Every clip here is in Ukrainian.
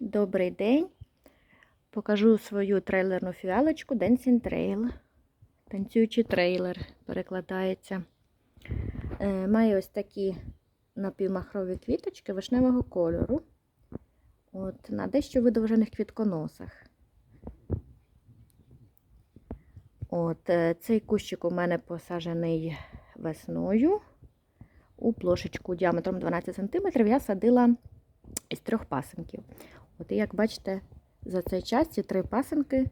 Добрий день. Покажу свою трейлерну фіалочку Dancing Trail. Танцюючий трейлер перекладається. Е, має ось такі напівмахрові квіточки вишневого кольору. От, на дещо видовжених квітконосах. От, е, цей кущик у мене посаджений весною у плошечку діаметром 12 см. Я садила із трьох пасенків. От і як бачите, за цей час ці три пасенки,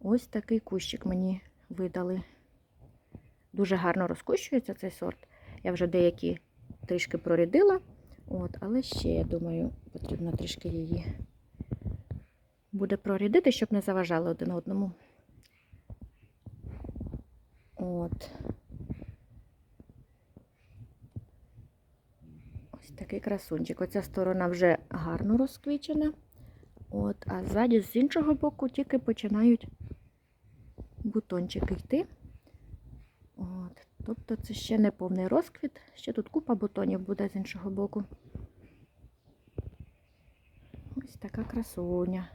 ось такий кущик мені видали. Дуже гарно розкущується цей сорт. Я вже деякі трішки прорядила, от, але ще, я думаю, потрібно трішки її буде прорядити, щоб не заважали один одному. От. Ось такий красунчик. Оця сторона вже гарно розквічена. От, а ззаді з іншого боку тільки починають бутончики йти. От, тобто це ще не повний розквіт, ще тут купа бутонів буде з іншого боку. Ось така красуня.